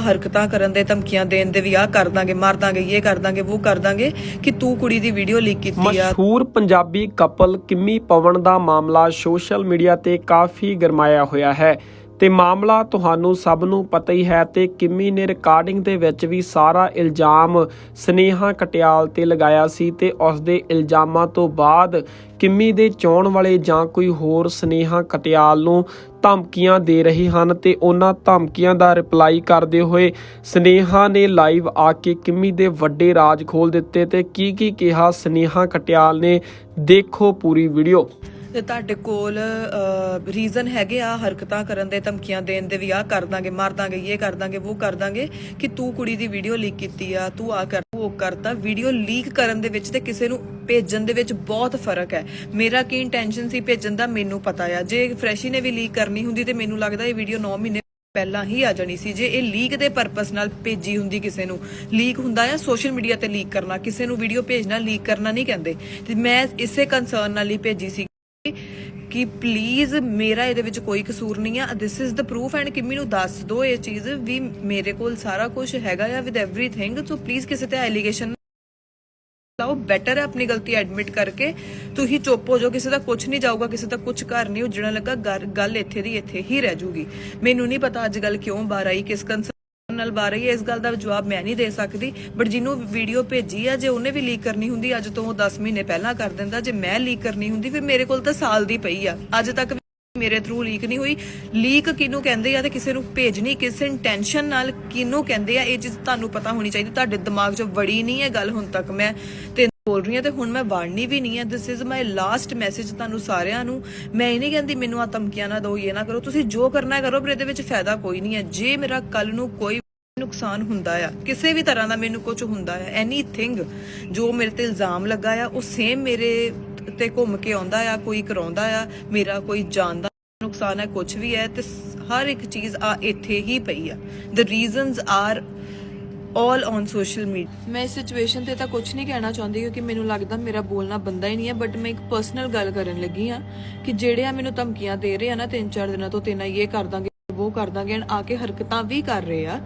ਹਰਕਤਾਂ ਕਰਨ ਦੇ ਧਮਕੀਆਂ ਦੇਣ ਦੇ ਵੀ ਆਹ ਕਰ ਦਾਂਗੇ, ਮਾਰ ਦਾਂਗੇ, ਇਹ ਕਰ ਦਾਂਗੇ ਉਹ ਕਰ ਦਾਂਗੇ ਕਿ ਤੂੰ ਕੁੜੀ ਦੀ ਵੀਡੀਓ ਲੀਕ ਕੀਤੀ ਆ। ਮਸ਼ਹੂਰ ਪੰਜਾਬੀ ਕਪਲ ਕਿੰਮੀ ਪਵਨ ਦਾ ਮਾਮਲਾ ਸੋਸ਼ਲ ਮੀਡੀਆ ਤੇ ਕਾਫੀ ਗਰਮਾਇਆ ਹੋਇਆ ਹੈ। ਤੇ ਮਾਮਲਾ ਤੁਹਾਨੂੰ ਸਭ ਨੂੰ ਪਤਾ ਹੀ ਹੈ ਤੇ ਕਿੰਮੀ ਨੇ ਰਿਕਾਰਡਿੰਗ ਦੇ ਵਿੱਚ ਵੀ ਸਾਰਾ ਇਲਜ਼ਾਮ ਸਨੇਹਾ ਕਟਿਆਲ ਤੇ ਲਗਾਇਆ ਸੀ ਤੇ ਉਸ ਦੇ ਇਲਜ਼ਾਮਾਂ ਤੋਂ ਬਾਅਦ ਕਿੰਮੀ ਦੇ ਚਾਹਣ ਵਾਲੇ ਜਾਂ ਕੋਈ ਹੋਰ ਸਨੇਹਾ ਕਟਿਆਲ ਨੂੰ ਧਮਕੀਆਂ ਦੇ ਰਹੇ ਹਨ ਤੇ ਉਹਨਾਂ ਧਮਕੀਆਂ ਦਾ ਰਿਪਲਾਈ ਕਰਦੇ ਹੋਏ ਸਨੇਹਾ ਨੇ ਲਾਈਵ ਆ ਕੇ ਕਿੰਮੀ ਦੇ ਵੱਡੇ ਰਾਜ ਖੋਲ ਦਿੱਤੇ ਤੇ ਕੀ ਕੀ ਕਿਹਾ ਸਨੇਹਾ ਕਟਿਆਲ ਨੇ, ਦੇਖੋ ਪੂਰੀ ਵੀਡੀਓ ਤੇ ਤੁਹਾਡੇ ਕੋਲ ਰੀਜ਼ਨ ਹੈਗੇ ਆ ਹਰਕਤਾਂ ਕਰਨ ਦੇ, ਧਮਕੀਆਂ ਦੇਣ ਦੇ ਵੀ, ਆਹ ਕਰ ਦਾਂਗੇ, ਮਾਰ ਦਾਂਗੇ, ਇਹ ਕਰ ਦਾਂਗੇ, ਉਹ ਕਰ ਦਾਂਗੇ, ਕਿ ਤੂੰ ਕੁੜੀ ਦੀ ਵੀਡੀਓ ਲੀਕ ਕੀਤੀ ਆ, ਤੂੰ ਆ ਕਰ ਉਹ ਕਰਤਾ। ਵੀਡੀਓ ਲੀਕ ਕਰਨ ਦੇ ਵਿੱਚ ਤੇ ਕਿਸੇ ਨੂੰ ਭੇਜਣ ਦੇ ਵਿੱਚ ਬਹੁਤ ਫ਼ਰਕ ਹੈ। ਮੇਰਾ ਕੀ ਇੰਟੈਂਸ਼ਨ ਸੀ ਭੇਜਣ ਦਾ, ਮੈਨੂੰ ਪਤਾ ਆ। ਜੇ ਫਰੈਸ਼ੀ ਨੇ ਵੀ ਲੀਕ ਕਰਨੀ ਹੁੰਦੀ ਤੇ ਮੈਨੂੰ ਲੱਗਦਾ ਇਹ ਵੀਡੀਓ 9 ਮਹੀਨੇ ਪਹਿਲਾਂ ਹੀ ਆ ਜਾਣੀ ਸੀ। ਜੇ ਇਹ ਲੀਕ ਦੇ ਪਰਪਸ ਨਾਲ ਭੇਜੀ ਹੁੰਦੀ ਕਿਸੇ ਨੂੰ ਲੀਕ ਹੁੰਦਾ ਆ ਸੋਸ਼ਲ ਮੀਡੀਆ ਤੇ ਲੀਕ ਕਰਨਾ, ਕਿਸੇ ਨੂੰ ਵੀਡੀਓ ਭੇਜਣਾ ਲੀਕ ਕਰਨਾ ਨਹੀਂ ਕਹਿੰਦੇ। ਤੇ ਮੈਂ ਇਸੇ ਕੰਸਰਨ ਨਾਲ ਹੀ ਭੇਜੀ ਸੀ। ਕਿ ਪਲੀਜ਼ ਮੇਰਾ ਇਹਦੇ ਵਿੱਚ ਕੋਈ ਕਸੂਰ ਨਹੀਂ ਆ this is the proof and Kimmi ਨੂੰ ਦੱਸ ਦਿਓ ਇਹ ਚੀਜ਼ ਵੀ ਮੇਰੇ ਕੋਲ ਸਾਰਾ ਕੁਝ ਹੈਗਾ ਆ ਵਿਦ एवरीथिंग ਸੋ ਪਲੀਜ਼ ਕਿਸੇ ਤੇ ਐਲੀਗੇਸ਼ਨ ਲਾਓ ਬੈਟਰ ਹੈ ਆਪਣੀ ਗਲਤੀ ਐਡਮਿਟ ਕਰਕੇ ਤੁਸੀਂ ਚੁੱਪ ਹੋ ਜਾਓ ਕਿਸੇ ਦਾ ਕੁਝ ਨਹੀਂ ਜਾਊਗਾ ਕਿਸੇ ਦਾ ਕੁਝ ਘਰ ਨਹੀਂ ਉਜੜਨ ਲੱਗਾ ਗੱਲ- ਗੱਲ ਇੱਥੇ ਦੀ ਇੱਥੇ ਹੀ ਰਹਿ ਜੂਗੀ ਮੈਨੂੰ ਨਹੀਂ ਪਤਾ ਅੱਜ ਗੱਲ ਕਿਉਂ ਬਾਹਰ ਆਈ ਕਿਸ ਕੰਸਰਨ ਨਾਲ ਬਾਹਰ ਆਈ ਇਸ ਗੱਲ ਦਾ ਜਵਾਬ ਮੈਂ ਨਹੀਂ ਦੇ ਸਕਦੀ ਬਟ ਜਿਹਨੂੰ ਵੀਡੀਓ ਭੇਜੀ ਆ, ਜੇ ਉਹਨੇ ਵੀ ਲੀਕ ਕਰਨੀ ਹੁੰਦੀ, ਅੱਜ ਤੋਂ 10 ਮਹੀਨੇ ਪਹਿਲਾਂ ਕਰ ਦਿੰਦਾ, ਜੇ ਮੈਂ ਲੀਕ ਕਰਨੀ ਹੁੰਦੀ, ਫਿਰ ਮੇਰੇ ਕੋਲ ਤਾਂ ਸਾਲ ਦੀ ਪਈ ਆ। ਅੱਜ ਤੱਕ ਮੇਰੇ ਥਰੂ ਲੀਕ ਨਹੀਂ ਹੋਈ। ਲੀਕ ਕਿਹਨੂੰ ਕਹਿੰਦੇ ਆ ਤੇ ਕਿਸੇ ਨੂੰ ਭੇਜਣੀ, ਕਿਸ ਇੰਟੈਂਸ਼ਨ ਨਾਲ ਕਿਹਨੂੰ ਕਹਿੰਦੇ ਆ, ਇਹ ਚੀਜ਼ ਤੁਹਾਨੂੰ ਪਤਾ ਹੋਣੀ ਚਾਹੀਦੀ। ਤੁਹਾਡੇ ਦਿਮਾਗ 'ਚ ਵੜੀ ਨਹੀਂ ਹੈ ਗੱਲ ਹੁਣ ਤੱਕ ਮੈਂ ਤੇ ਬੋਲ ਰਹੀ ਹਾਂ ਤੇ ਹੁਣ ਮੈਂ ਵਾੜਨੀ ਵੀ ਨਹੀਂ ਹੈ this is my last message ਤੁਹਾਨੂੰ ਸਾਰਿਆਂ ਨੂੰ। ਮੈਂ ਇਹ ਨਹੀਂ ਕਹਿੰਦੀ ਮੈਨੂੰ ਆ ਧਮਕੀਆਂ ਨਾ ਦਿਓ, ਇਹ ਨਾ ਕਰੋ। ਤੁਸੀਂ ਜੋ ਕਰਨਾ ਹੈ ਕਰੋ, ਪਰ ਇਹਦੇ ਵਿੱਚ ਫਾਇਦਾ ਕੋਈ ਨਹੀਂ ਹੈ। ਜੇ ਮੇਰਾ ਕੱਲ ਨੂੰ ਕੋਈ ਨੁਕਸਾਨ ਹੁੰਦਾ ਆ। ਕਿਸੇ ਵੀ ਤਰ੍ਹਾਂ ਦਾ ਮੈਨੂੰ ਕੁਝ ਹੁੰਦਾ ਆ। ਐਨੀਥਿੰਗ ਜੋ ਮੇਰੇ ਤੇ ਇਲਜ਼ਾਮ ਲੱਗਾ ਆ, ਉਹ ਸੇਮ ਮੇਰੇ ਤੇ ਘੁੰਮ ਕੇ ਆਉਂਦਾ ਆ, ਕੋਈ ਕਰਾਉਂਦਾ ਆ, ਮੇਰਾ ਕੋਈ ਜਾਣਦਾ ਨੁਕਸਾਨ ਹੈ ਕੁਝ ਵੀ ਹੈ ਤੇ ਹਰ ਇੱਕ ਚੀਜ਼ ਆ ਇੱਥੇ ਹੀ ਪਈ ਆ। The reasons are all on social media ਮੈਂ ਇਸ ਸਿਚੁਏਸ਼ਨ ਤੇ ਤਾਂ ਕੁਝ ਨਹੀਂ ਕਹਿਣਾ ਚਾਹੁੰਦੀ ਕਿਉਂਕਿ ਮੈਨੂੰ ਲੱਗਦਾ ਮੇਰਾ ਬੋਲਣਾ ਬੰਦਾ ਹੀ ਨਹੀਂ ਹੈ ਬਟ ਮੈਂ ਇੱਕ ਪਰਸਨਲ ਗੱਲ ਕਰਨ ਲੱਗੀ ਆ ਕਿ ਜਿਹੜੇ ਆ ਮੈਨੂੰ ਧਮਕੀਆਂ ਦੇ ਰਹੇ ਆ ਨਾ, ਤਿੰਨ ਚਾਰ ਦਿਨਾਂ ਤੋਂ ਤੇਨਾ ਇਹ ਕਰ ਦਾਂਗੇ, ਉਹ ਕਰ ਦਾਂਗੇ ਆ ਕੇ ਹਰਕਤਾਂ ਵੀ ਕਰ ਰਹੇ ਆ।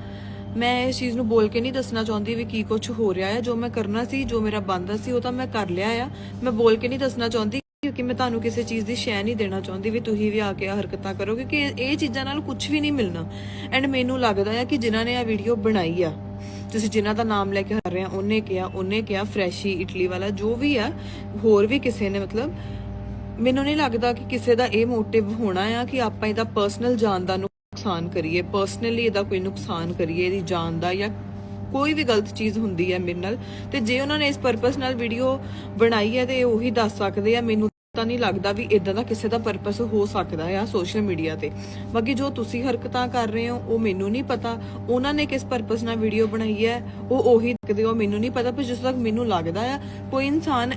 ਮੈਂ ਇਸ ਚੀਜ਼ ਨੂੰ ਬੋਲ ਕੇ ਨਹੀਂ ਦੱਸਣਾ ਚਾਹੁੰਦੀ ਵੀ ਕੀ ਕੁਝ ਹੋ ਰਿਹਾ ਹੈ ਜੋ ਮੈਂ ਕਰਨਾ ਸੀ, ਜੋ ਮੇਰਾ ਬੰਦਾ ਸੀ, ਉਹ ਤਾਂ ਮੈਂ ਕਰ ਲਿਆ ਆ। ਮੈਂ ਬੋਲ ਕੇ ਨਹੀਂ ਦੱਸਣਾ ਚਾਹੁੰਦੀ ਕਿਉਂਕਿ ਮੈਂ ਤੁਹਾਨੂੰ ਕਿਸੇ ਚੀਜ਼ ਦੀ ਸ਼ੈ ਨਹੀਂ ਦੇਣਾ ਚਾਹੁੰਦੀ ਵੀ ਤੁਸੀਂ ਵੀ ਆ ਕੇ ਹਰਕਤਾਂ ਕਰੋ, ਕਿਉਂਕਿ ਇਹ- ਚੀਜ਼ਾਂ ਨਾਲ ਕੁਝ ਵੀ ਨਹੀਂ ਮਿਲਣਾ। ਐਂਡ ਮੈਨੂੰ ਲੱਗਦਾ ਆ ਕਿ ਜਿਨ੍ਹਾਂ ਨੇ ਇਹ ਵੀਡੀਓ ਬਣਾਈ ਆ, ਤੁਸੀਂ ਜਿਨ੍ਹਾਂ ਦਾ ਨਾਮ ਲੈ ਕੇ ਕਰ ਰਹੇ ਆ, ਉਹਨੇ ਕਿਹਾ ਉਹਨੇ ਕਿਹਾ, ਫਰੈਸ਼ੀ ਇਟਲੀ ਵਾਲਾ, ਜੋ ਵੀ ਆ, ਹੋਰ ਵੀ ਕਿਸੇ ਨੇ ਮਤਲਬ, ਮੈਨੂੰ ਨਹੀਂ ਲੱਗਦਾ ਕਿ ਕਿਸੇ ਦਾ ਇਹ ਮੋਟਿਵ ਹੋਣਾ ਆ ਕਿ ਆਪਾਂ ਇਹਦਾ ਪਰਸਨਲ ਜਾਨ ਦਾ ਨੁਕਸਾਨ ਕਰੀਏ ਪਰਸਨਲੀ ਇਹਦਾ ਕੋਈ ਨੁਕਸਾਨ ਕਰੀਏ, ਇਹਦੀ ਜਾਨ ਦਾ ਜਾਂ ਕੋਈ ਵੀ ਗਲਤ ਚੀਜ਼ ਹੁੰਦੀ ਹੈ ਮੇਰੇ ਨਾਲ, ਤੇ ਜੇ ਉਹਨਾਂ ਨੇ ਇਸ ਪਰਪਸ ਨਾਲ ਵੀਡੀਓ ਬਣਾਈ ਹੈ ਤੇ ਉਹੀ ਦੱਸ ਸਕਦੇ ਆ, ਮੈਨੂੰ ਤਾਂ ਨਹੀਂ ਲੱਗਦਾ ਵੀ ਇਦਾਂ ਦਾ ਕਿਸੇ ਦਾ ਪਰਪਸ ਹੋ ਸਕਦਾ ਆ ਸੋਸ਼ਲ ਮੀਡੀਆ ਤੇ। ਬਾਕੀ ਜੋ ਤੁਸੀਂ ਹਰਕਤਾਂ ਕਰ ਰਹੇ ਹੋ, ਉਹ ਮੈਨੂੰ ਨਹੀਂ ਪਤਾ, ਉਹਨਾਂ ਨੇ ਕਿਸ ਪਰਪਸ ਨਾਲ ਵੀਡੀਓ ਬਣਾਈ ਹੈ, ਉਹ ਉਹੀ ਦੇਖਦੇ ਹੋ, ਮੈਨੂੰ ਨਹੀਂ ਪਤਾ, ਪਰ ਜਿਸ ਤੱਕ ਮੈਨੂੰ ਲੱਗਦਾ ਆ, ਕੋਈ ਇਨਸਾਨ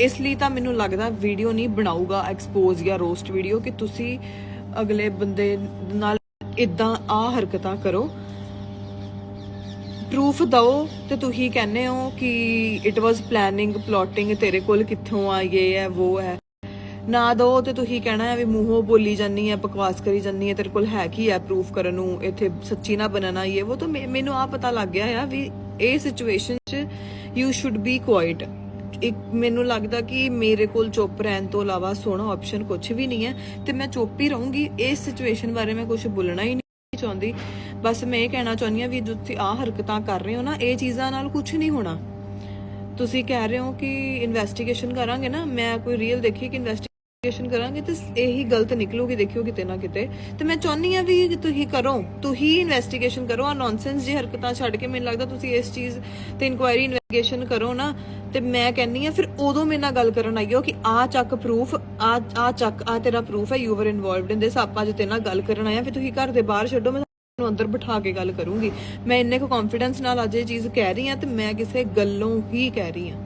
ਇਸ ਲਈ ਤਾਂ ਮੈਨੂੰ ਲੱਗਦਾ ਵੀਡੀਓ ਨਹੀਂ ਬਣਾਊਗਾ ਐਕਸਪੋਜ਼ ਜਾਂ ਰੋਸਟ ਵੀਡੀਓ ਕਿ ਤੁਸੀਂ ਅਗਲੇ ਬੰਦੇ ਨਾਲ ਇਦਾਂ ਆ ਹਰਕਤਾਂ ਕਰੋ। ਪ੍ਰੂਫ ਦਓ ਤੇ ਤੁਸੀਂ ਕਹਿੰਦੇ ਹੋ ਕਿ ਇਟ ਵਾਸ ਪਲੈਨਿੰਗ ਪਲੋਟਿੰਗ ਤੇਰੇ ਕੋਲ ਕਿੱਥੋਂ ਆ, ਇਹ ਹੈ ਉਹ ਹੈ। ਨਾ ਦੋ ਤੇ ਤੁਸੀਂ ਕਹਿਣਾ ਹੈ ਵੀ ਮੂੰਹੋਂ ਬੋਲੀ ਜਾਨੀ ਹੈ, ਬਕਵਾਸ ਕਰੀ ਜਾਨੀ ਹੈ, ਤੇਰੇ ਕੋਲ ਹੈ ਕੀ ਹੈ ਪ੍ਰੂਫ ਕਰਨ ਨੂੰ, ਇੱਥੇ ਸੱਚੀ ਨਾ ਬਣਨਾ ਇਹ ਉਹ ਤਾਂ ਮੈਨੂੰ ਆ ਪਤਾ ਲੱਗ ਗਿਆ ਆ ਵੀ ਇਹ ਸਿਚੁਏਸ਼ਨ 'ਚ ਯੂ ਸ਼ੁੱਡ ਬੀ ਕੁਆਇਟ ਇੱਕ ਮੈਨੂੰ ਲੱਗਦਾ ਕਿ ਮੇਰੇ ਕੋਲ ਚੁੱਪ ਰਹਿਣ ਤੋਂ ਇਲਾਵਾ ਸੋਹਣਾ ਆਪਸ਼ਨ ਕੁਝ ਵੀ ਨਹੀਂ ਹੈ ਤੇ ਮੈਂ ਚੁੱਪ ਹੀ ਰਹੂੰਗੀ, ਇਸ ਸਿਚੁਏਸ਼ਨ ਬਾਰੇ ਮੈਂ ਕੁਝ ਬੋਲਣਾ ਹੀ ਨਹੀਂ ਚਾਹੁੰਦੀ। ਬਸ ਮੈਂ ਇਹ ਕਹਿਣਾ ਚਾਹੁੰਦੀ ਹਾਂ ਵੀ ਜੋ ਤੁਸੀਂ ਆ ਹਰਕਤਾਂ ਕਰ ਰਹੇ ਹੋ ਨਾ, ਇਹ ਚੀਜ਼ਾਂ ਨਾਲ ਕੁਝ ਨਹੀਂ ਹੋਣਾ। ਤੁਸੀਂ ਕਹਿ ਰਹੇ ਹੋ ਕਿ ਇਨਵੈਸਟੀਗੇਸ਼ਨ ਕਰਾਂਗੇ ਨਾ, ਮੈਂ ਕੋਈ ਰੀਅਲ ਦੇਖੀ ਕਿ ਇਨਵੈਸਟੀਗੇਸ਼ਨ ਕਰਾਂਗੇ ਤੇ ਇਹੀ ਗਲਤ ਨਿਕਲੂਗੀ ਦੇਖਿਓ ਕਿਤੇ ਨਾ ਕਿਤੇ। ਤੇ ਮੈਂ ਚਾਹੁੰਦੀ ਆ ਵੀ ਤੁਸੀਂ ਕਰੋ, ਤੁਸੀਂ ਇਨਵੈਸਟੀਗੇਸ਼ਨ ਕਰੋ ਆ ਨੌਨਸੈਂਸ ਜੀ ਹਰਕਤਾਂ ਛੱਡ ਕੇ ਮੈਨੂੰ ਲੱਗਦਾ ਤੁਸੀਂ ਇਸ ਚੀਜ਼ ਤੇ ਇਨਕੁਆਇਰੀ ਇਨਵੈਸਟੀਗੇਸ਼ਨ ਕਰੋ ਨਾ। ਤੇ ਮੈਂ ਕਹਿੰਨੀ ਆ ਫਿਰ ਉਦੋਂ ਮੇਰੇ ਨਾਲ ਗੱਲ ਕਰਨ ਆਈਓ ਕਿ ਆ ਚੱਕ ਪ੍ਰੂਫ ਆ ਆ ਚੱਕ ਆ ਤੇਰਾ ਪ੍ਰੂਫ ਹੈ ਯੂ ਵਰ ਇਨਵੋਲਵਡ ਇਨ ਦਿਸ ਆਪਾਂ ਜੇ ਤੇ ਨਾਲ ਗੱਲ ਕਰਨ ਆਇਆ ਫਿਰ ਤੁਸੀਂ ਘਰ ਦੇ ਬਾਹਰ ਛੱਡੋ, ਮੈਂ ਨੂੰ ਅੰਦਰ ਬਿਠਾ ਕੇ ਗੱਲ ਕਰੂੰਗੀ। ਮੈਂ ਇੰਨੇ ਕੋ ਕੌਨਫੀਡੈਂਸ ਨਾਲ ਅੱਜ ਇਹ ਚੀਜ਼ ਕਹਿ ਰਹੀ ਆ ਤੇ ਮੈਂ ਕਿਸੇ ਗੱਲੋਂ ਹੀ ਕਹਿ ਰਹੀ ਹਾਂ।